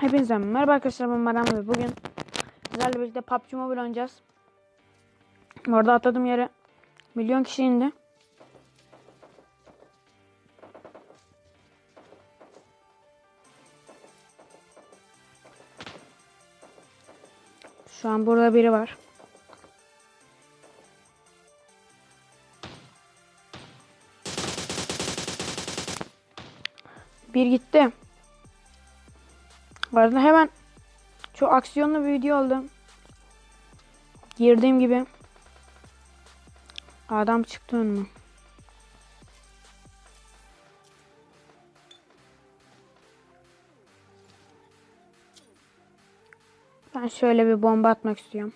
Hepinize merhaba arkadaşlar ben Baran ve bugün sizlerle birlikte PUBG Mobile oynayacağız. Orada atladığım yere milyon kişi indi. Şu an burada biri var. Bir gitti. Bu arada hemen çok aksiyonlu bir video oldu. Girdiğim gibi adam çıktı önüme. Ben şöyle bir bomba atmak istiyorum.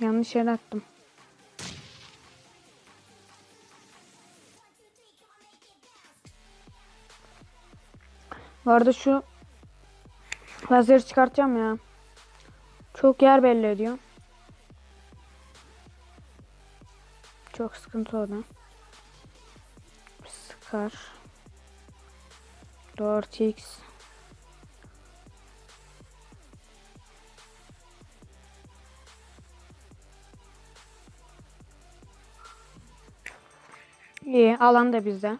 Yanlış yere attım. Bu arada şu lazeri çıkartacağım ya. Çok yer belli ediyor. Çok sıkıntı oldu. Sıkar. 4x. İyi alan da bizde.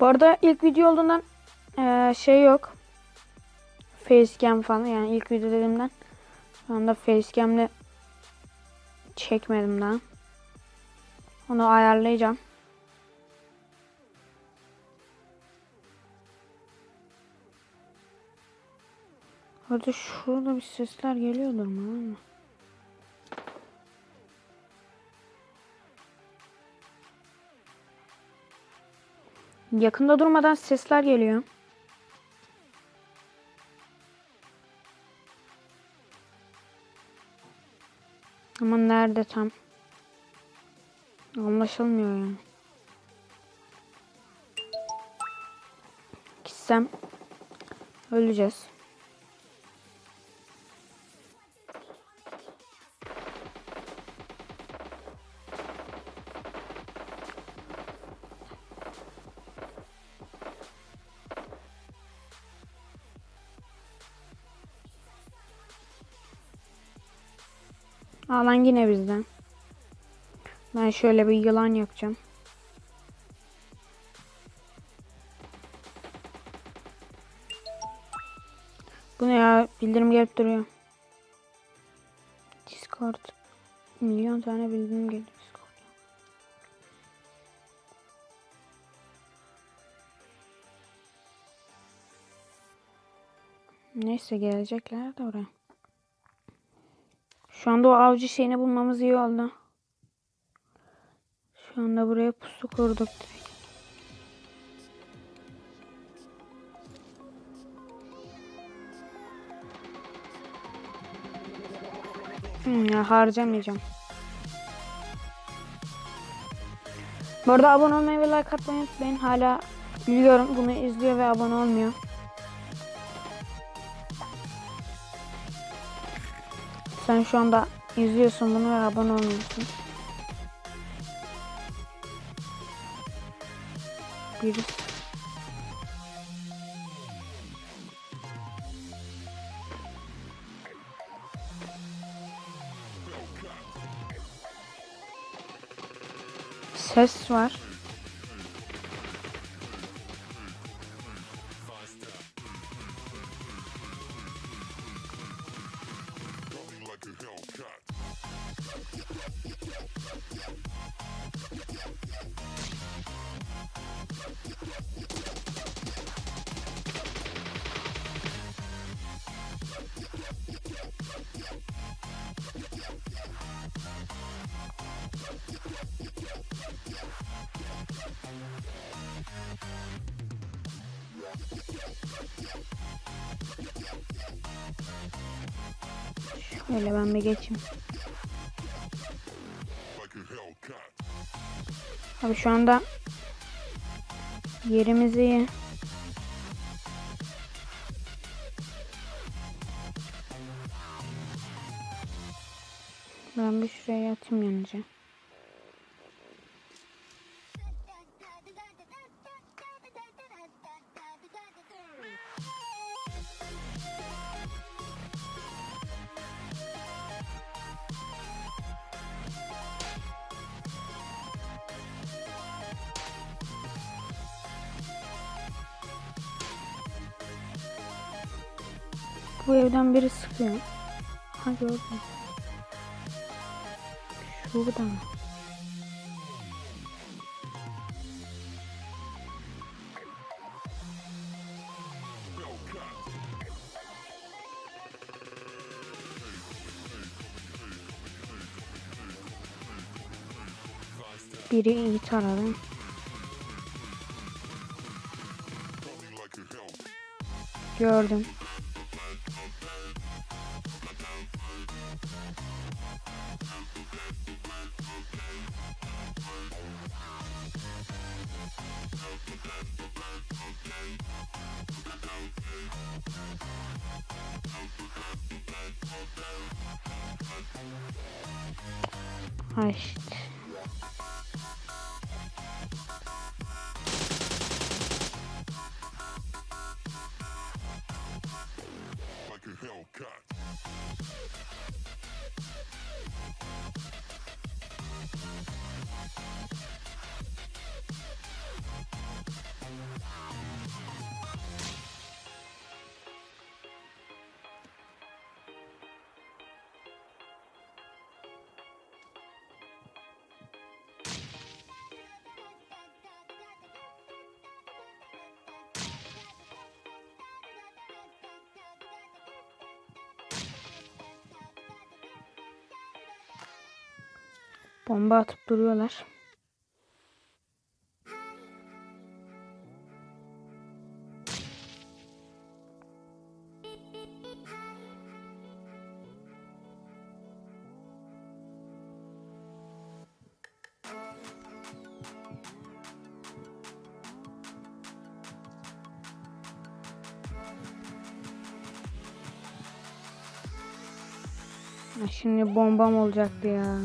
Bu arada ilk video olduğundan eee, şey yok. Facecam falan yani ilk video dediğimden şu anda facecam'le çekmedim daha. Onu ayarlayacağım. Hadi şurada bir sesler geliyordur mu. Yakında durmadan sesler geliyor. Ama nerede tam? Anlaşılmıyor yani. Gitsem öleceğiz. Alan yine bizden. Ben şöyle bir yılan yapacağım. Bu ne ya? Bildirim gelip duruyor. Discord. Milyon tane bildirim geliyor. Neyse gelecekler de oraya. Şu anda o avcı şeyini bulmamız iyi oldu. Şu anda buraya pusu kurduk. Hmm, ya harcamayacağım. Bu arada abone olmayı ve like atmayı unutmayın. Hala biliyorum bunu izliyor ve abone olmuyor. Sen şu anda izliyorsun bunu ve abone olmuyorsun. Birisi. Ses var. Şöyle ben bir geçeyim. Abi şu anda yerimiz iyi. Ben bir şuraya yatayım yanıca. Bu evden biri sıkıyor. Ha gördüm. Şurada mı? Biri iyi taradı. Gördüm. Ha Bomba atıp duruyorlar. Şimdi bombam olacaktı ya.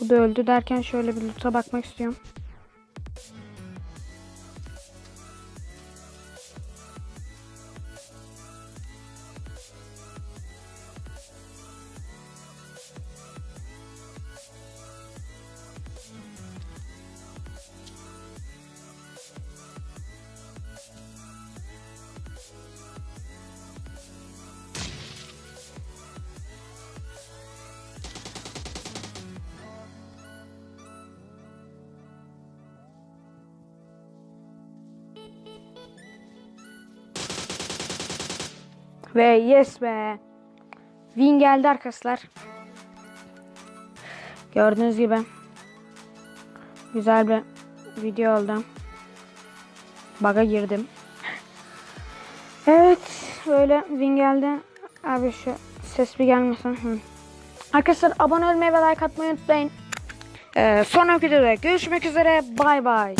Bu da öldü derken şöyle bir loot'a bakmak istiyorum. Ve yes be. Win geldi arkadaşlar. Gördüğünüz gibi. Güzel bir video oldu. Bug'a girdim. Evet. Böyle win geldi. Abi şu ses bir gelmesin. Hı. Arkadaşlar abone olmayı ve like atmayı unutmayın. Ee, sonraki videoda görüşmek üzere. Bay bay.